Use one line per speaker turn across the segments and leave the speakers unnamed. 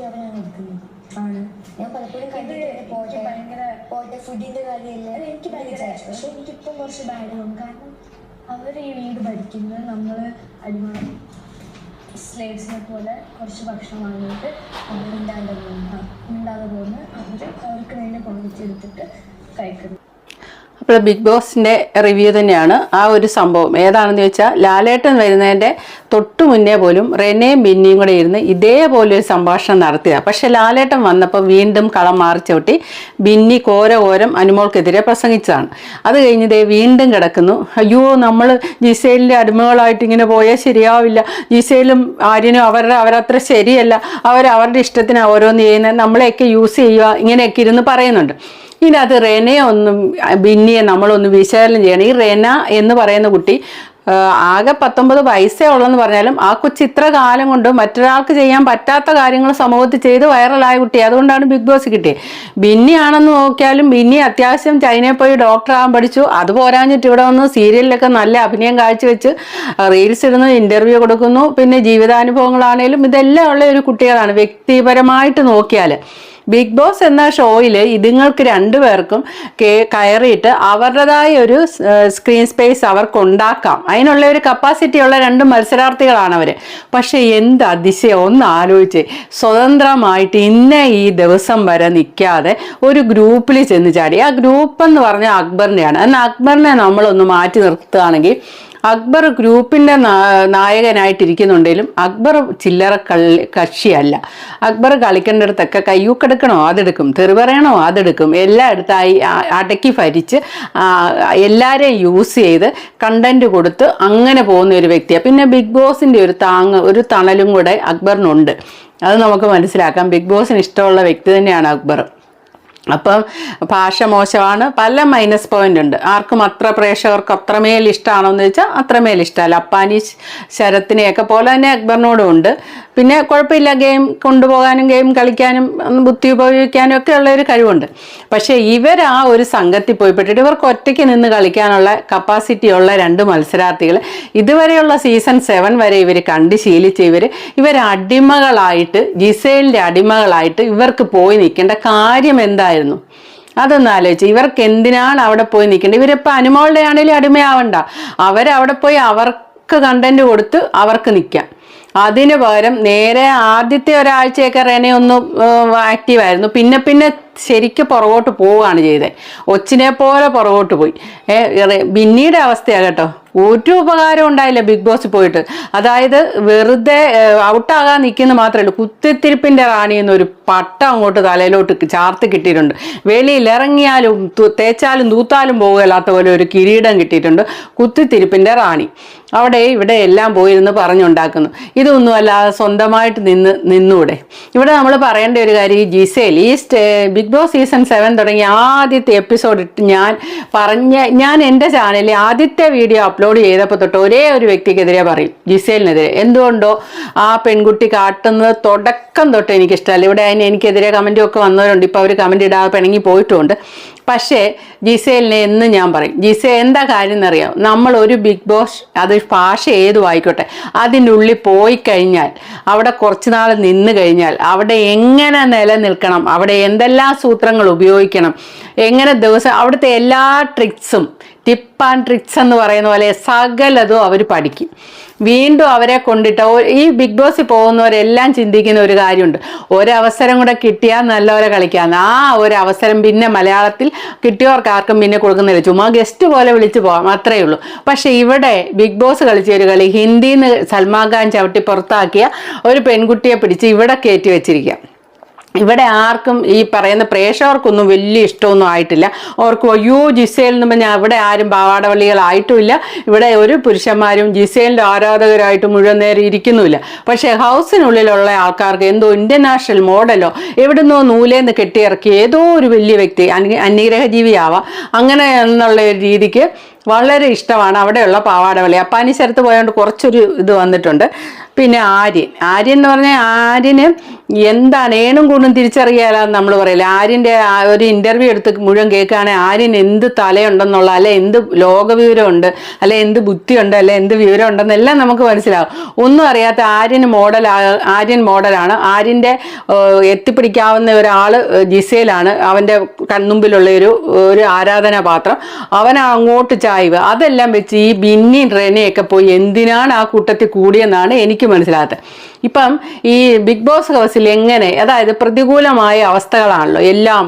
അവരാണ് എടുക്കുന്നത് ആണ്. ഞാൻ പലപ്പോഴും കണ്ടിട്ട് പോട്ടെ
ഭയങ്കര
പോട്ടെ ഫുഡിന്റെ കാര്യമില്ല
അത് എനിക്ക് ഭയങ്കര പക്ഷെ എനിക്കിപ്പം കുറച്ച് ബാഡാവും കാരണം അവർ ഈ വീട് ഭരിക്കുന്നത് നമ്മൾ അടിമ സ്ലേറ്റ്സിനെ പോലെ കുറച്ച് ഭക്ഷണം വാങ്ങിയിട്ട് അവർ ഉണ്ടാകാതെ പോകുന്നു ഉണ്ടാകാതെ പോകുന്നു അവർ അവർക്ക് വേണ്ടി പൊങ്ങിച്ചെടുത്തിട്ട് കഴിക്കുന്നു.
അപ്പോൾ ബിഗ് ബോസിന്റെ റിവ്യൂ തന്നെയാണ് ആ ഒരു സംഭവം. ഏതാണെന്ന് ചോദിച്ചാൽ ലാലേട്ടൻ വരുന്നതിന്റെ തൊട്ടു മുന്നേ പോലും റെനയും ബിന്നിയും കൂടെ ഇരുന്ന് ഇതേപോലെ ഒരു സംഭാഷണം നടത്തിയതാണ് പക്ഷെ ലാലേട്ടൻ വന്നപ്പോൾ വീണ്ടും കളം മാറി ചവിട്ടി ബിന്നി കോര കോരം അനുമോൾക്കെതിരെ പ്രസംഗിച്ചതാണ്. അത് കഴിഞ്ഞതേ വീണ്ടും കിടക്കുന്നു. അയ്യോ നമ്മൾ ജിസൈലിന്റെ അടിമകളായിട്ട് ഇങ്ങനെ പോയാൽ ശരിയാവില്ല. ജിസൈലും ആര്യനും അവരുടെ അവരത്ര ശരിയല്ല. അവർ അവരുടെ ഇഷ്ടത്തിന് ഓരോന്ന് ചെയ്യുന്നത് നമ്മളെയൊക്കെ യൂസ് ചെയ്യുക ഇങ്ങനെയൊക്കെ ഇരുന്ന് പറയുന്നുണ്ട്. ഇതിനകത്ത് റെനയെ ഒന്നും ബിന്നിയെ നമ്മളൊന്ന് വിശകലനം ചെയ്യണം. ഈ റെന എന്ന് പറയുന്ന കുട്ടി ആകെ പത്തൊമ്പത് വയസ്സേ ഉള്ളെന്ന് പറഞ്ഞാലും ആ കൊച്ചു ഇത്ര കാലം കൊണ്ട് മറ്റൊരാൾക്ക് ചെയ്യാൻ പറ്റാത്ത കാര്യങ്ങൾ സമൂഹത്തിൽ ചെയ്ത് വൈറലായ കുട്ടി. അതുകൊണ്ടാണ് ബിഗ് ബോസ് കിട്ടിയത് ബിന്നി ആണെന്ന് നോക്കിയാലും ബിന്നി അത്യാവശ്യം ചൈനയിൽ പോയി ഡോക്ടർ ആകാൻ പഠിച്ചു. അത് പോരാഞ്ഞിട്ട് ഇവിടെ വന്ന് സീരിയലിലൊക്കെ നല്ല അഭിനയം കാഴ്ചവെച്ച് റീൽസ് ഇടുന്നു ഇന്റർവ്യൂ കൊടുക്കുന്നു. പിന്നെ ജീവിതാനുഭവങ്ങളാണേലും ഇതെല്ലാം ഉള്ള ഒരു കുട്ടികളാണ് വ്യക്തിപരമായിട്ട് നോക്കിയാൽ ബിഗ് ബോസ് എന്ന ഷോയിൽ ഇതുങ്ങൾക്ക് രണ്ടുപേർക്കും കയറിയിട്ട് അവരുടേതായ ഒരു സ്ക്രീൻ സ്പേസ് അവർക്ക് ഉണ്ടാക്കാം. അതിനുള്ള ഒരു കപ്പാസിറ്റി ഉള്ള രണ്ട് മത്സരാർത്ഥികളാണ് അവർ പക്ഷെ എന്ത് അതിശയം ഒന്ന് ആലോചിച്ച്. സ്വതന്ത്രമായിട്ട് ഇന്ന ഈ ദിവസം വരെ നിൽക്കാതെ ഒരു ഗ്രൂപ്പിൽ ചെന്ന് ചാടി. ആ ഗ്രൂപ്പ് എന്ന് പറഞ്ഞാൽ അക്ബറിന്റെയാണ് എന്നാൽ അക്ബറിനെ നമ്മളൊന്ന് മാറ്റി നിർത്തുകയാണെങ്കിൽ അക്ബർ ഗ്രൂപ്പിന്റെ നായകനായിട്ടിരിക്കുന്നുണ്ടെങ്കിലും അക്ബർ ചില്ലറ കക്ഷിയല്ല. അക്ബർ കളിക്കേണ്ടിടത്തൊക്കെ കയ്യൂക്കെടുക്കണോ അതെടുക്കും. തെറിവറയണോ അതെടുക്കും. എല്ലായിടത്തായി അടക്കി ഭരിച്ച് എല്ലാവരെയും യൂസ് ചെയ്ത് കണ്ടന്റ് കൊടുത്ത് അങ്ങനെ പോകുന്ന ഒരു വ്യക്തിയാണ് പിന്നെ ബിഗ് ബോസിന്റെ ഒരു താങ്ങ് ഒരു തണലും കൂടെ അക്ബറിനുണ്ട്. അത് നമുക്ക് മനസ്സിലാക്കാം. ബിഗ് ബോസിന് ഇഷ്ടമുള്ള വ്യക്തി തന്നെയാണ് അക്ബർ. അപ്പം ഭാഷ മോശമാണ്. പല മൈനസ് പോയിന്റ് ഉണ്ട്. ആർക്കും അത്ര പ്രേക്ഷകർക്ക് അത്രമേൽ ഇഷ്ടമാണോ എന്ന് ചോദിച്ചാൽ അത്രമേൽ ഇഷ്ടമല്ല അപ്പാനി ശരത്തിനെയൊക്കെ പോലെ തന്നെ അക്ബറിനോടും ഉണ്ട്. പിന്നെ കുഴപ്പമില്ല. ഗെയിം കൊണ്ടുപോകാനും ഗെയിം കളിക്കാനും ബുദ്ധി ഉപയോഗിക്കാനും ഒക്കെ ഉള്ള ഒരു കഴിവുണ്ട്. പക്ഷേ ഇവർ ആ ഒരു സംഘത്തിൽ പോയിപ്പെട്ടിട്ട് ഇവർക്ക് ഒറ്റയ്ക്ക് നിന്ന് കളിക്കാനുള്ള കപ്പാസിറ്റി ഉള്ള രണ്ട് മത്സരാർത്ഥികൾ ഇതുവരെയുള്ള സീസൺ സെവൻ വരെ ഇവർ കണ്ട് ശീലിച്ച ഇവർ ഇവർ അടിമകളായിട്ട് ജിസേലിന്റെ അടിമകളായിട്ട് ഇവർക്ക് പോയി നിൽക്കേണ്ട കാര്യം എന്തായിരുന്നു അതൊന്ന് ഇവർക്ക് എന്തിനാണ് അവിടെ പോയി നിൽക്കേണ്ടത്? ഇവരിപ്പോൾ അനുമോളുടെ ആണെങ്കിലും അടിമയാവണ്ട അവരവിടെ പോയി അവർക്ക് കണ്ടന്റ് കൊടുത്ത് അവർക്ക് നിൽക്കാം. അതിന് പകരം നേരെ ആദ്യത്തെ ഒരാഴ്ചയൊക്കെ റെനെ ഒന്ന് ആക്റ്റീവായിരുന്നു പിന്നെ പിന്നെ ശരിക്ക് പുറകോട്ട് പോവുകയാണ് ചെയ്തത് ഒച്ചിനെ പോലെ പുറകോട്ട് പോയി. ബിന്നിയുടെ അവസ്ഥയാണ് കേട്ടോ. ഒരു ഉപകാരം ഉണ്ടായില്ല ബിഗ് ബോസ് പോയിട്ട്. അതായത് വെറുതെ ഔട്ടാകാൻ നിൽക്കുന്ന മാത്രമേ ഉള്ളൂ. കുത്തിത്തിരിപ്പിന്റെ റാണി എന്നൊരു പട്ടം അങ്ങോട്ട് തലയിലോട്ട് ചാർത്ത് കിട്ടിയിട്ടുണ്ട്. വെളിയിൽ ഇറങ്ങിയാലും തേച്ചാലും തൂത്താലും പോകുകയല്ലാത്ത പോലെ ഒരു കിരീടം കിട്ടിയിട്ടുണ്ട് കുത്തിത്തിരിപ്പിന്റെ റാണി. അവിടെ ഇവിടെ എല്ലാം പോയിരുന്ന് പറഞ്ഞുണ്ടാക്കുന്നു. ഇതൊന്നും അല്ലാതെ സ്വന്തമായിട്ട് നിന്ന് നിന്നൂടെ. ഇവിടെ നമ്മൾ പറയേണ്ട ഒരു കാര്യം ഈ ജിസേൽ ഈ സ്റ്റേ ബിഗ് ബോസ് സീസൺ സെവൻ തുടങ്ങിയ ആദ്യത്തെ എപ്പിസോഡ് ഇട്ട് ഞാൻ പറഞ്ഞ ഞാൻ എന്റെ ചാനലിൽ ആദ്യത്തെ വീഡിയോ അപ്ലോഡ് ചെയ്തപ്പോൾ തൊട്ട് ഒരേ ഒരു വ്യക്തിക്കെതിരെ പറയും ജിസേലിനെതിരെ. എന്തുകൊണ്ടോ ആ പെൺകുട്ടി കാട്ടുന്നത് തുടക്കം തൊട്ട് എനിക്കിഷ്ടമല്ല. ഇവിടെ അതിന് എനിക്കെതിരെ കമന്റും ഒക്കെ വന്നവരുണ്ട്. ഇപ്പോൾ അവർ കമന്റ് ഇടാതെ പിണങ്ങി പോയിട്ടുമുണ്ട് പക്ഷേ ജിസേലിനെ എന്ന് ഞാൻ പറയും. ജിസേ എന്താ കാര്യം എന്നറിയാം? നമ്മൾ ഒരു ബിഗ് ബോസ് അത് ഭാഷ ഏതും ആയിക്കോട്ടെ അതിന്റെ ഉള്ളിൽ പോയി കഴിഞ്ഞാൽ അവിടെ കുറച്ച് നാൾ നിന്ന് കഴിഞ്ഞാൽ അവിടെ എങ്ങനെ നിലനിൽക്കണം അവിടെ എന്തെല്ലാം സൂത്രങ്ങൾ ഉപയോഗിക്കണം എങ്ങനെ ദിവസം അവിടുത്തെ എല്ലാ ട്രിക്സും ടിപ്പ് ആൻഡ് ട്രിക്സ് എന്ന് പറയുന്ന പോലെ സകലതും അവർ പഠിക്കും. വീണ്ടും അവരെ കൊണ്ടിട്ട് ഈ ബിഗ് ബോസിൽ പോകുന്നവരെല്ലാം ചിന്തിക്കുന്ന ഒരു കാര്യമുണ്ട്. ഒരവസരം കൂടെ കിട്ടിയാൽ നല്ലവരെ കളിക്കാമെന്ന് ആ ഒരു അവസരം പിന്നെ മലയാളത്തിൽ കിട്ടിയവർക്ക് ആർക്കും പിന്നെ കൊടുക്കുന്നില്ല. ചുമ്മാ ഗസ്റ്റ് പോലെ വിളിച്ചു പോകാം അത്രേ ഉള്ളൂ. പക്ഷേ ഇവിടെ ബിഗ് ബോസ് കളിച്ച ഒരു കളി ഹിന്ദിയിൽ നിന്ന് സൽമാൻ ഖാൻ ചവിട്ടി പുറത്താക്കിയ ഒരു പെൺകുട്ടിയെ പിടിച്ച് ഇവിടെ കയറ്റി വെച്ചിരിക്കുക ഇവിടെ ആർക്കും ഈ പറയുന്ന പ്രേക്ഷകർക്കൊന്നും വലിയ ഇഷ്ടമൊന്നും ആയിട്ടില്ല. അവർക്ക് അയ്യോ ജിസേൽ എന്ന് പറഞ്ഞാൽ അവിടെ ആരും പാവാടവള്ളികളായിട്ടുമില്ല. ഇവിടെ ഒരു പുരുഷന്മാരും ജിസേലിന്റെ ആരാധകരായിട്ട് മുഴുവൻ നേരം ഇരിക്കുന്നുമില്ല. പക്ഷേ ഹൗസിനുള്ളിലുള്ള ആൾക്കാർക്ക് എന്തോ ഇന്റർനാഷണൽ മോഡലോ എവിടുന്നോ നൂലേന്ന് കെട്ടിയിറക്കി ഏതോ ഒരു വലിയ വ്യക്തി അന്യഗ്രഹ അന്യഗ്രഹജീവിയാവാം. അങ്ങനെ എന്നുള്ള ഒരു രീതിക്ക് വളരെ ഇഷ്ടമാണ്. അവിടെയുള്ള പാവാടകളി അപ്പാനിശരത്ത് പോയതുകൊണ്ട് കുറച്ചൊരു ഇത് വന്നിട്ടുണ്ട്. പിന്നെ ആര്യൻ. ആര്യൻ എന്ന് പറഞ്ഞാൽ ആര്യന് എന്താണ്? ഏണും കൂടും തിരിച്ചറിയാലാന്ന് നമ്മൾ പറയില്ല? ആര്യന്റെ ആ ഒരു ഇന്റർവ്യൂ എടുത്ത് മുഴുവൻ കേൾക്കുകയാണെങ്കിൽ ആര്യൻ എന്ത് തലയുണ്ടെന്നുള്ള അല്ലെ എന്ത് ലോകവിവരമുണ്ട് അല്ലെ എന്ത് ബുദ്ധിയുണ്ട് അല്ലെ എന്ത് വിവരം ഉണ്ടെന്നെല്ലാം നമുക്ക് മനസ്സിലാവും. ഒന്നും അറിയാത്ത ആര്യന് മോഡൽ ആര്യൻ മോഡലാണ്. ആര്യന്റെ എത്തിപ്പിടിക്കാവുന്ന ഒരാൾ ജിസയിലാണ് അവന്റെ കൺമുമ്പിലുള്ള ഒരു ഒരു ആരാധനാപാത്രം. അവൻ അങ്ങോട്ട് ചായ്വ് അതെല്ലാം വെച്ച് ഈ ബിന്നിയും റെനയൊക്കെ പോയി എന്തിനാണ് ആ കൂട്ടത്തിൽ കൂടിയെന്നാണ് എനിക്ക് മനസ്സിലാകാത്തത്. ഇപ്പം ഈ ബിഗ് ബോസ് ഹൗസിൽ എങ്ങനെ? അതായത് പ്രതികൂലമായ അവസ്ഥകളാണല്ലോ. എല്ലാം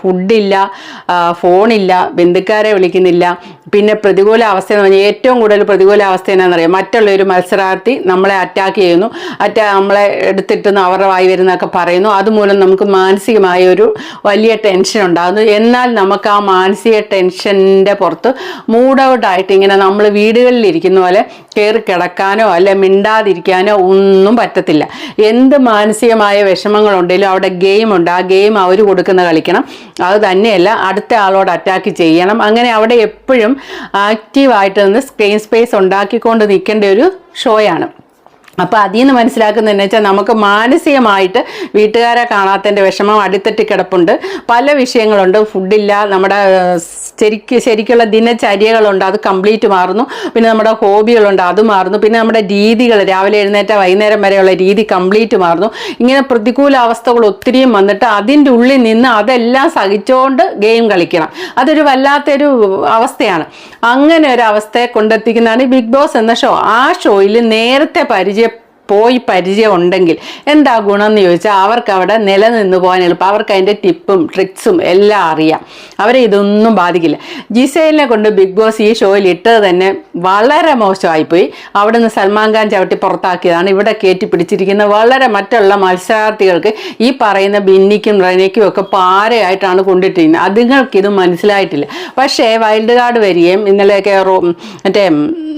ഫുഡില്ല ഫോണില്ല ബന്ധുക്കാരെ വിളിക്കുന്നില്ല. പിന്നെ പ്രതികൂല അവസ്ഥ എന്ന് പറഞ്ഞാൽ ഏറ്റവും കൂടുതൽ പ്രതികൂല അവസ്ഥ എന്നാണെന്നറിയാം മറ്റുള്ള ഒരു മത്സരാർത്ഥി നമ്മളെ അറ്റാക്ക് ചെയ്യുന്നു. അറ്റാ നമ്മളെ എടുത്തിട്ട് അവരുടെ വായി വരുന്നൊക്കെ പറയുന്നു. അതുമൂലം നമുക്ക് മാനസികമായ ഒരു വലിയ ടെൻഷൻ ഉണ്ടാകുന്നു. എന്നാൽ നമുക്ക് ആ മാനസിക ടെൻഷന്റെ പുറത്ത് മൂഡ് ഔട്ട് ആയിട്ട് ഇങ്ങനെ നമ്മൾ വീടുകളിൽ ഇരിക്കുന്ന പോലെ കയറി കിടക്കാനോ അല്ലെ മിണ്ടാതിരിക്കാനോ ഒന്നും പറ്റത്തില്ല. എന്ത് മാനസികമായ വിഷമങ്ങളുണ്ടെങ്കിലും അവിടെ ഗെയിം ഉണ്ട് ആ ഗെയിം അവർ കൊടുക്കുന്ന കളിക്കണം. അത് തന്നെയല്ല അടുത്ത ആളോട് അറ്റാക്ക് ചെയ്യണം. അങ്ങനെ അവിടെ എപ്പോഴും ആക്റ്റീവായിട്ട് നിന്ന് സ്ക്രീൻ സ്പേസ് ഉണ്ടാക്കിക്കൊണ്ട് നിൽക്കേണ്ട ഒരു ഷോയാണ് അപ്പോൾ അതിൽ നിന്ന് മനസ്സിലാക്കുന്നതെന്ന് വെച്ചാൽ നമുക്ക് മാനസികമായിട്ട് വീട്ടുകാരെ കാണാത്തതിന്റെ വിഷമം അടിത്തട്ടി കിടപ്പുണ്ട്. പല വിഷയങ്ങളുണ്ട്. ഫുഡില്ല നമ്മുടെ ശരിക്ക് ശരിക്കുള്ള ദിനചര്യകളുണ്ട്. അത് കംപ്ലീറ്റ് മാറുന്നു. പിന്നെ നമ്മുടെ ഹോബികളുണ്ട്. അത് മാറുന്നു. പിന്നെ നമ്മുടെ രീതികൾ രാവിലെ എഴുന്നേറ്റ വൈകുന്നേരം വരെയുള്ള രീതി കംപ്ലീറ്റ് മാറുന്നു. ഇങ്ങനെ പ്രതികൂല അവസ്ഥകൾ ഒത്തിരിയും വന്നിട്ട് അതിന്റെ ഉള്ളിൽ നിന്ന് അതെല്ലാം സഹിച്ചുകൊണ്ട് ഗെയിം കളിക്കണം. അതൊരു വല്ലാത്തൊരു അവസ്ഥയാണ്. അങ്ങനെ ഒരു അവസ്ഥയെ കൊണ്ടെത്തിക്കുന്നതാണ് ബിഗ് ബോസ് എന്ന ഷോ. ആ ഷോയിൽ നേരത്തെ പരിചയം പോയി പരിചയം ഉണ്ടെങ്കിൽ എന്താ ഗുണം എന്ന് ചോദിച്ചാൽ അവർക്ക് അവിടെ നിലനിന്ന് പോകാൻ എളുപ്പം. അവർക്ക് അതിന്റെ ടിപ്പും ട്രിക്സും എല്ലാം അറിയാം. അവരെ ഇതൊന്നും ബാധിക്കില്ല. ജിസൈലിനെ കൊണ്ട് ബിഗ് ബോസ് ഈ ഷോയിൽ ഇട്ടത് തന്നെ വളരെ മോശമായിപ്പോയി. അവിടെ നിന്ന് സൽമാൻ ഖാൻ ചവിട്ടി പുറത്താക്കിയതാണ് ഇവിടെ കയറ്റി പിടിച്ചിരിക്കുന്ന വളരെ മറ്റുള്ള മത്സരാർത്ഥികൾക്ക് ഈ പറയുന്ന ബിന്നിക്കും റനയ്ക്കും ഒക്കെ പാരയായിട്ടാണ് കൊണ്ടിട്ടിരിക്കുന്നത്. അതുങ്ങൾക്ക് ഇത് മനസ്സിലായിട്ടില്ല. പക്ഷേ വൈൽഡ് കാർഡ് വരികയും ഇന്നലെയൊക്കെ മറ്റേ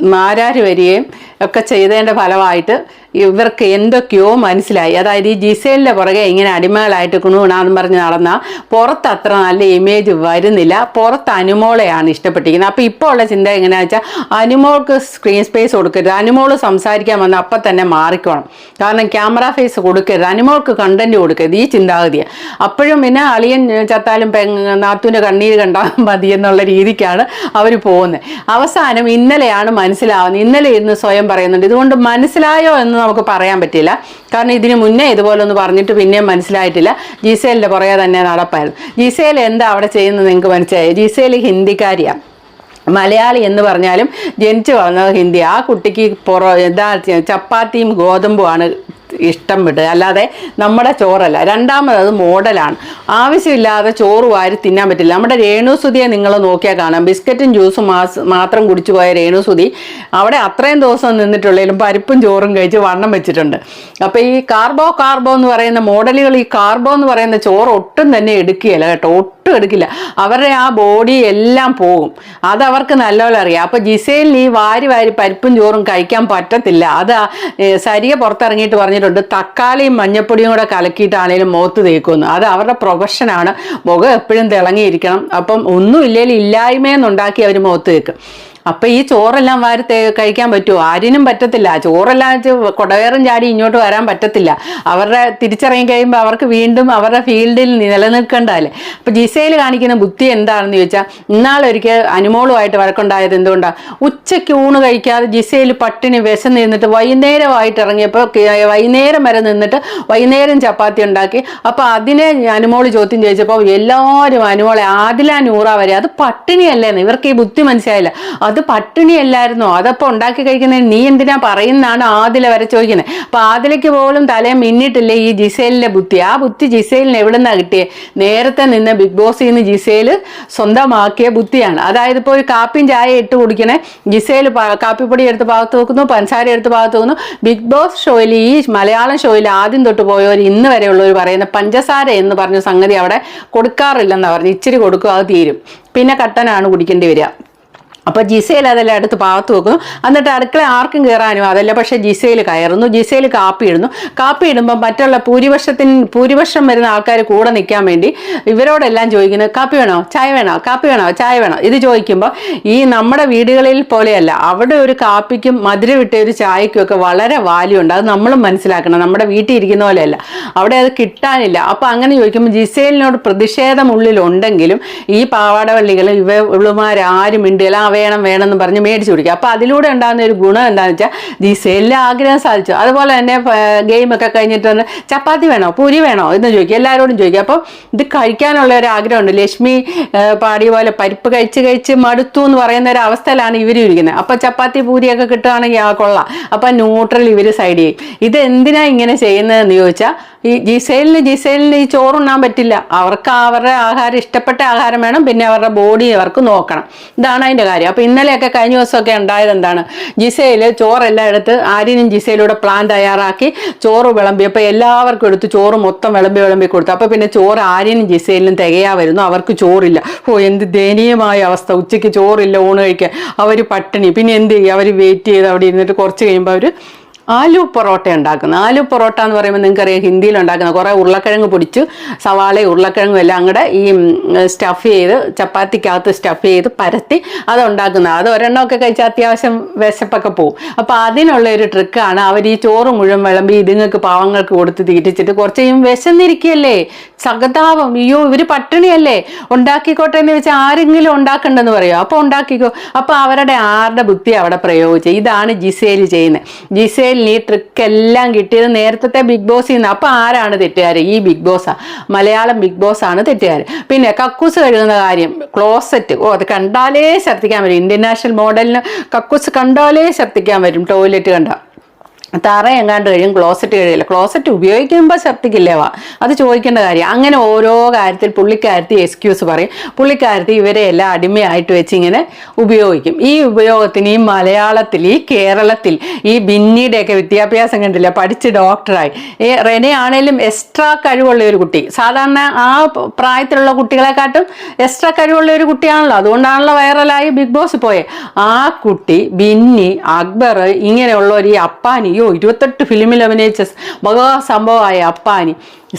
മാരാർ വരികയും ഒക്കെ ചെയ്തതിന്റെ ഫലമായിട്ട് ഇവർക്ക് എന്തൊക്കെയോ മനസ്സിലായി. അതായത് ഈ ജിസേലിന്റെ പുറകെ ഇങ്ങനെ അടിമകളായിട്ട് കുണുകുണാന്ന് പറഞ്ഞ് നടന്ന പുറത്ത് അത്ര നല്ല ഇമേജ് വരുന്നില്ല. പുറത്ത് അനുമോളെയാണ് ഇഷ്ടപ്പെട്ടിരിക്കുന്നത്. അപ്പോൾ ഇപ്പോൾ ഉള്ള ചിന്ത എങ്ങനെയാണെന്ന് വെച്ചാൽ അനുമോൾക്ക് സ്ക്രീൻ സ്പേസ് കൊടുക്കരുത്. അനുമോൾ സംസാരിക്കാൻ വന്ന അപ്പം തന്നെ മാറിക്കോണം. കാരണം ക്യാമറ ഫേസ് കൊടുക്കരുത്. അനുമോൾക്ക് കണ്ടന്റ് കൊടുക്കരുത്. ഈ ചിന്താഗതിയാണ് അപ്പോഴും പിന്നെ അളിയൻ ചത്താലും പെ നാത്തൂന്റെ കണ്ണീര് കണ്ടാൽ മതി എന്നുള്ള രീതിക്കാണ് അവർ പോകുന്നത്. അവസാനം ഇന്നലെയാണ് മനസ്സിലാവുന്നത്. ഇന്നലെ ഇരുന്ന് സ്വയം പറയുന്നുണ്ട്. ഇതുകൊണ്ട് മനസ്സിലായോ എന്ന് നമുക്ക് പറയാൻ പറ്റില്ല. കാരണം ഇതിന് മുന്നേ ഇതുപോലെ ഒന്ന് പറഞ്ഞിട്ട് പിന്നെയും മനസ്സിലായിട്ടില്ല. ജിസേലിന്റെ പുറകെ തന്നെ നടപ്പായിരുന്നു. ജിസേൽ എന്താ അവിടെ ചെയ്യുന്നത് നിങ്ങൾക്ക് മനസ്സിലായി? ജിസേൽ ഹിന്ദിക്കാരിയാണ് മലയാളി എന്ന് പറഞ്ഞാലും ജനിച്ചു വളർന്നത് ഹിന്ദി. ആ കുട്ടിക്ക് പുറ എന്താ ചപ്പാത്തിയും ഗോതമ്പുമാണ് ഇഷ്ടം വിടുക അല്ലാതെ നമ്മുടെ ചോറല്ല. രണ്ടാമത് അത് മോഡലാണ്. ആവശ്യമില്ലാതെ ചോറ് വാരി തിന്നാൻ പറ്റില്ല. നമ്മുടെ രേണുസുതിയെ നിങ്ങൾ നോക്കിയാൽ കാണാം. ബിസ്ക്കറ്റും ജ്യൂസും മാത്രം കുടിച്ചു പോയ രേണുസുതി അവിടെ അത്രയും ദിവസം നിന്നിട്ടുള്ളതിലും പരിപ്പും ചോറും കഴിച്ച് വണ്ണം വെച്ചിട്ടുണ്ട്. അപ്പോൾ ഈ കാർബോ കാർബോ എന്ന് പറയുന്ന മോഡലുകൾ ഈ കാർബോ എന്ന് പറയുന്ന ചോറ് ഒട്ടും തന്നെ എടുക്കുകയില്ല കേട്ടോ. ഒട്ടും എടുക്കില്ല. അവരുടെ ആ ബോഡി എല്ലാം പോകും. അത് അവർക്ക് നല്ലപോലെ അറിയാം. അപ്പോൾ ജിസേലിന് ഈ വാരി വാരി പരിപ്പും ചോറും കഴിക്കാൻ പറ്റത്തില്ല. അത് ആ, പുറത്തിറങ്ങിയിട്ട് പുറത്തിറങ്ങിയിട്ട് പറഞ്ഞിട്ടുണ്ട് തക്കാളിയും മഞ്ഞപ്പൊടിയും കൂടെ കലക്കിയിട്ടാണേലും മുഖത്ത് തേക്കുന്നു. അത് അവരുടെ പ്രൊഫഷനാണ് മുഖം എപ്പോഴും തിളങ്ങിയിരിക്കണം. അപ്പം ഒന്നും ഇല്ലെങ്കിൽ ഇല്ലായ്മയെന്നുണ്ടാക്കി അവർ മുഖത്ത് തേക്കും. അപ്പൊ ഈ ചോറെല്ലാം വാരി കഴിക്കാൻ പറ്റുമോ ആരിനും പറ്റത്തില്ല. ചോറെല്ലാം കുടവേറും ചാടി ഇങ്ങോട്ട് വരാൻ പറ്റത്തില്ല. അവരുടെ തിരിച്ചറിയും കഴിയുമ്പോൾ അവർക്ക് വീണ്ടും അവരുടെ ഫീൽഡിൽ നിലനിൽക്കേണ്ടതല്ലേ? അപ്പൊ ജിസയിൽ കാണിക്കുന്ന ബുദ്ധി എന്താണെന്ന് ചോദിച്ചാൽ ഇന്നാളൊരിക്കൽ അനുമോളുമായിട്ട് വഴക്കുണ്ടായത് എന്തുകൊണ്ടാണ് ഉച്ചയ്ക്ക് ഊണ് കഴിക്കാതെ ജിസയിൽ പട്ടിണി വിശന്ന് നിന്നിട്ട് വൈകുന്നേരമായിട്ട് ഇറങ്ങിയപ്പോൾ വൈകുന്നേരം വരെ നിന്നിട്ട് വൈകുന്നേരം ചപ്പാത്തി ഉണ്ടാക്കി. അപ്പൊ അതിനെ അനുമോൾ ചോദ്യം ചോദിച്ചപ്പോൾ എല്ലാവരും അനുമോളെ ആദില നൂറ വരെ അത് പട്ടിണിയല്ലേന്ന് ഇവർക്ക് ഈ ബുദ്ധി മനസ്സിലായില്ല. അത് പട്ടിണിയല്ലായിരുന്നോ അതപ്പോൾ ഉണ്ടാക്കി കഴിക്കുന്നത് നീ എന്തിനാ പറയുന്നതാണ് ആദില വരെ ചോദിക്കുന്നത്. അപ്പൊ ആദിലയ്ക്ക് പോലും തലയെ മിന്നിട്ടില്ലേ ഈ ജിസേലിന്റെ ബുദ്ധി? ആ ബുദ്ധി ജിസേലിന് എവിടുന്നാ കിട്ടിയേ? നേരത്തെ നിന്ന് ബിഗ് ബോസിൽ നിന്ന് ജിസേൽ സ്വന്തമാക്കിയ ബുദ്ധിയാണ്. അതായത് ഇപ്പോൾ ഒരു കാപ്പിയും ചായ ഇട്ട് കുടിക്കണേ. ജിസേൽ കാപ്പിപ്പൊടി എടുത്ത് ഭാഗത്ത് വെക്കുന്നു പഞ്ചസാര എടുത്ത് ഭാഗത്ത് വെക്കുന്നു. ബിഗ് ബോസ് ഷോയിൽ ഈ മലയാളം ഷോയിൽ ആദ്യം തൊട്ട് പോയവർ ഇന്ന് വരെയുള്ളവർ പറയുന്ന പഞ്ചസാര എന്ന് പറഞ്ഞ സംഗതി അവിടെ കൊടുക്കാറില്ലെന്നാണ് പറഞ്ഞു ഇച്ചിരി കൊടുക്കും അത് തീരും. പിന്നെ കട്ടനാണ് കുടിക്കേണ്ടി വരിക. അപ്പോൾ ജിസയിൽ അതെല്ലാം എടുത്ത് പാകത്ത് വെക്കുന്നു. എന്നിട്ട് അടുക്കള ആർക്കും കയറാനും അതല്ല പക്ഷേ ജിസയിൽ കയറുന്നു. ജിസയിൽ കാപ്പി ഇടുന്നു കാപ്പി ഇടുമ്പോൾ മറ്റുള്ള ഭൂരിപക്ഷത്തിന് ഭൂരിപക്ഷം വരുന്ന ആൾക്കാർ കൂടെ നിൽക്കാൻ വേണ്ടി ഇവരോടെല്ലാം ചോദിക്കുന്നത് കാപ്പി വേണോ? ചായ വേണോ? കാപ്പി വേണോ? ചായ വേണോ? ഇത് ചോദിക്കുമ്പോൾ ഈ നമ്മുടെ വീടുകളിൽ പോലെയല്ല അവിടെ ഒരു കാപ്പിക്കും മധുരം വിട്ട ഒരു ചായക്കും ഒക്കെ വളരെ വാല്യൂ ഉണ്ട്. അത് നമ്മളും മനസ്സിലാക്കണം. നമ്മുടെ വീട്ടിൽ ഇരിക്കുന്ന പോലെയല്ല. അവിടെ അത് കിട്ടാനില്ല. അപ്പോൾ അങ്ങനെ ചോദിക്കുമ്പോൾ ജിസേലിനോട് പ്രതിഷേധം ഉള്ളിലുണ്ടെങ്കിലും ഈ പാവാടവള്ളികൾ ഇവ ഇവളുമാരാരും മിണ്ടില്ല. ആ വേണം വേണം എന്ന് പറഞ്ഞ് മേടിച്ചു കുടിക്കുക അപ്പോൾ അതിലൂടെ ഉണ്ടാകുന്ന ഒരു ഗുണം എന്താണെന്ന് വെച്ചാൽ സെല്ലിൽ ആഗ്രഹം സാധിച്ചു. അതുപോലെ തന്നെ ഗെയിമൊക്കെ കഴിഞ്ഞിട്ട് വന്ന് ചപ്പാത്തി വേണോ പുരി വേണോ എന്ന് ചോദിക്കും. എല്ലാവരോടും ചോദിക്കും. അപ്പോൾ ഇത് കഴിക്കാനുള്ള ഒരു ആഗ്രഹമുണ്ട്. ലക്ഷ്മി പാടി പാടിയ പോലെ പരിപ്പ് കഴിച്ച് കഴിച്ച് മടുത്തു എന്ന് പറയുന്ന ഒരു അവസ്ഥയിലാണ് ഇവർ ഇരിക്കുന്നത്. അപ്പോൾ ചപ്പാത്തി പൂരിയൊക്കെ കിട്ടുകയാണെങ്കിൽ ആ കൊള്ളാം. അപ്പോൾ ന്യൂട്രൽ ഇവർ സൈഡ് ചെയ്യും. ഇത് എന്തിനാ ഇങ്ങനെ ചെയ്യുന്നതെന്ന് ചോദിച്ചാൽ ഈ ജിസൈലിന് ജിസൈലിന് ഈ ചോറുണ്ണാൻ പറ്റില്ല. അവർക്ക് അവരുടെ ആഹാരം ഇഷ്ടപ്പെട്ട ആഹാരം വേണം. പിന്നെ അവരുടെ ബോഡി അവർക്ക് നോക്കണം. ഇതാണ് അതിന്റെ കാര്യം. അപ്പോൾ ഇന്നലെയൊക്കെ കഴിഞ്ഞ ദിവസമൊക്കെ ഉണ്ടായത് എന്താണ്? ജിസയിൽ ചോറെല്ലാം എടുത്ത് ആര്യനും ജിസയിലൂടെ പ്ലാൻ തയ്യാറാക്കി ചോറ് വിളമ്പി. അപ്പോൾ എല്ലാവർക്കും എടുത്ത് ചോറ് മൊത്തം വിളമ്പി വിളമ്പി കൊടുത്തു. അപ്പോൾ പിന്നെ ചോറ് ആര്യനും ജിസയിലും തികയാ വരുന്നു. അവർക്ക് ചോറില്ല. ഓ എന്ത് ദയനീയമായ അവസ്ഥ. ഉച്ചയ്ക്ക് ചോറില്ല ഊണ് കഴിക്കാൻ. അവർ പട്ടിണി. പിന്നെ എന്ത് ചെയ്യും? അവർ വെയിറ്റ് ചെയ്ത് അവിടെ ഇരുന്നിട്ട് കുറച്ച് കഴിയുമ്പോൾ അവർ ആലു പൊറോട്ട ഉണ്ടാക്കുന്നത്. ആലു പൊറോട്ട എന്ന് പറയുമ്പോൾ നിങ്ങൾക്കറിയാം ഹിന്ദിയിൽ ഉണ്ടാക്കുന്ന കുറേ ഉരുളക്കിഴങ്ങ് പൊടിച്ച് സവാള ഉരുളക്കിഴങ്ങും എല്ലാം കൂടെ ഈ സ്റ്റഫ് ചെയ്ത് ചപ്പാത്തിക്കകത്ത് സ്റ്റഫ് ചെയ്ത് പരത്തി അത് ഉണ്ടാക്കുന്നത്. അത് ഒരെണ്ണമൊക്കെ കഴിച്ചാൽ അത്യാവശ്യം വിശപ്പൊക്കെ പോകും അപ്പോൾ അതിനുള്ള ഒരു ട്രിക്കാണ് അവർ ഈ ചോറ് മുഴുവൻ വിളമ്പി ഇതുങ്ങൾക്ക് പാവങ്ങൾക്ക് കൊടുത്ത് തീറ്റിച്ചിട്ട് കുറച്ച് കഴിയും വിശന്നിരിക്കുകയല്ലേ? സഹതാപം അയ്യോ ഇവർ പട്ടിണിയല്ലേ? ഉണ്ടാക്കിക്കോട്ടെ എന്ന് വെച്ചാൽ ആരെങ്കിലും ഉണ്ടാക്കണ്ടെന്ന് പറയുമോ അപ്പോൾ ഉണ്ടാക്കിക്കോ. അപ്പോൾ അവരുടെ ആരുടെ ബുദ്ധി അവിടെ പ്രയോഗിച്ചു? ഇതാണ് ജിസേൽ ചെയ്യുന്നത്. ജിസേലിന് ഈ ട്രിക്ക് എല്ലാം കിട്ടിയത് നേരത്തെ ബിഗ് ബോസിൽ നിന്ന് അപ്പോൾ ആരാണ് തെറ്റുകാർ ഈ ബിഗ് ബോസാ മലയാളം ബിഗ് ബോസ് ആണ് തെറ്റുകാർ പിന്നെ കക്കൂസ് കഴുകുന്ന കാര്യം ക്ലോസറ്റ് ഓ അത് കണ്ടാലേ ശ്രദ്ധിക്കാൻ വരും. ഇന്ത്യൻ നാഷണൽ മോഡലിന് കക്കൂസ് കണ്ടാലേ ശ്രദ്ധിക്കാൻ വരും. ടോയ്ലറ്റ് കണ്ട. തറ എങ്ങാണ്ട് കഴിയും ക്ലോസറ്റ് കഴിയില്ല. ക്ലോസറ്റ് ഉപയോഗിക്കുമ്പോൾ ഛർദ്ദിക്കില്ലേ വാ അത് ചോദിക്കേണ്ട കാര്യം അങ്ങനെ ഓരോ കാര്യത്തിൽ പുള്ളിക്കാരത്തി എക്സ്ക്യൂസ് പറയും. പുള്ളിക്കാരത്തി ഇവരെ എല്ലാം അടിമയായിട്ട് വെച്ച് ഇങ്ങനെ ഉപയോഗിക്കും. ഈ ഉപയോഗത്തിന് ഈ മലയാളത്തിൽ ഈ കേരളത്തിൽ ഈ ബിന്നിയുടെയൊക്കെ വിദ്യാഭ്യാസം കണ്ടില്ല? പഠിച്ച് ഡോക്ടറായി ഈ റെനെ ആണേലും എക്സ്ട്രാ കഴിവുള്ള ഒരു കുട്ടി. സാധാരണ ആ പ്രായത്തിലുള്ള കുട്ടികളെക്കാട്ടും എക്സ്ട്രാ കഴിവുള്ള ഒരു കുട്ടിയാണല്ലോ. അതുകൊണ്ടാണല്ലോ വൈറലായി ബിഗ് ബോസ് പോയേ. ആ കുട്ടി ബിന്നി അക്ബർ ഇങ്ങനെയുള്ള ഒരു അപ്പാനി അയ്യോ ഇരുപത്തെട്ട് ഫിലിമിൽ അഭിനയിച്ച മഹാസംഭവമായ അപ്പാനി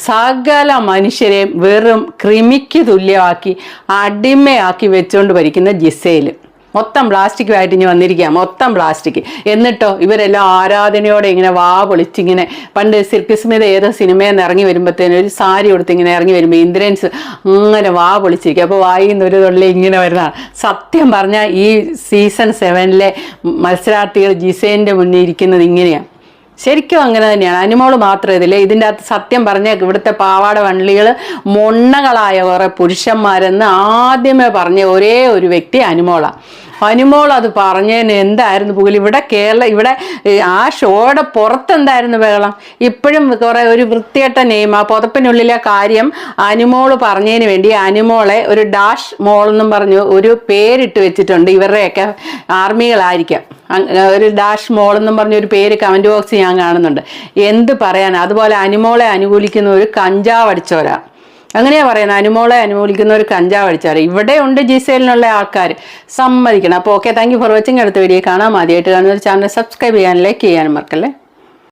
സകല മനുഷ്യരെ വെറും ക്രിമിക്ക് തുല്യമാക്കി അടിമയാക്കി വെച്ചുകൊണ്ട് ഭരിക്കുന്ന ജിസയിൽ മൊത്തം പ്ലാസ്റ്റിക്കുമായിട്ട് ഇനി വന്നിരിക്കുക മൊത്തം പ്ലാസ്റ്റിക് എന്നിട്ടോ ഇവരെല്ലാം ആരാധനയോടെ ഇങ്ങനെ വാ പൊളിച്ചിങ്ങനെ പണ്ട് സിൽക്ക് സ്മിത ഏതോ സിനിമയിൽ ഇറങ്ങി വരുമ്പോഴത്തേനും ഒരു സാരി കൊടുത്ത് ഇങ്ങനെ ഇറങ്ങി വരുമ്പോൾ ഇന്ദ്രൻസ് അങ്ങനെ വാ പൊളിച്ചിരിക്കുക അപ്പോൾ വായിൽ നിന്ന് തൊള്ളി ഇങ്ങനെ വരുന്നതാണ് സത്യം പറഞ്ഞാൽ ഈ സീസൺ സെവനിലെ മത്സരാർത്ഥികൾ ജിസേന്റെ മുന്നിൽ ഇരിക്കുന്നത് ഇങ്ങനെയാണ് ശരിക്കും അങ്ങനെ തന്നെയാണ്. അനിമോൾ മാത്രം ഇതില്ല ഇതിന്റെ അകത്ത് സത്യം പറഞ്ഞ ഇവിടുത്തെ പാവാട വള്ളികൾ മൊണ്ണകളായ കുറേ പുരുഷന്മാരെന്ന് ആദ്യമേ പറഞ്ഞ ഒരേ ഒരു വ്യക്തി അനിമോളാണ് അനിമോൾ അത് പറഞ്ഞതിന് എന്തായിരുന്നു പുകൽ ഇവിടെ കേരള ഇവിടെ ആ ഷോയുടെ പുറത്ത് എന്തായിരുന്നു ബഹളം? ഇപ്പോഴും കുറെ ഒരു വൃത്തികെട്ട നെയിം ആ പുതപ്പിനുള്ളിലെ കാര്യം അനുമോൾ പറഞ്ഞതിന് വേണ്ടി അനിമോളെ ഒരു ഡാഷ് മോൾ എന്നും പറഞ്ഞു ഒരു പേരിട്ട് വെച്ചിട്ടുണ്ട്. ഇവരുടെയൊക്കെ ആർമികളായിരിക്കാം. ഒരു ഡാഷ് മോൾ എന്നും പറഞ്ഞ ഒരു പേര് കമന്റ് ബോക്സ് ഞാൻ കാണുന്നുണ്ട്. എന്ത് പറയാനാണ് അതുപോലെ അനിമോളെ അനുകൂലിക്കുന്ന ഒരു കഞ്ചാവ് അടിച്ചോരാ അങ്ങനെയാ പറയുന്നത്. അനുമോളെ അനുമോലിക്കുന്ന ഒരു കഞ്ചാവ് അടിച്ചാറ് ഇവിടെ ഉണ്ട് ജിസേലിനുള്ള ആൾക്കാർ സമ്മതിക്കണം. അപ്പോൾ okay thank you for watching അടുത്ത വീഡിയോ കാണാം. ആദ്യമായിട്ട് കാണുന്ന ചാനൽ സബ്സ്ക്രൈബ് ചെയ്യാൻ ലൈക്ക് ചെയ്യാനും മറക്കല്ലേ?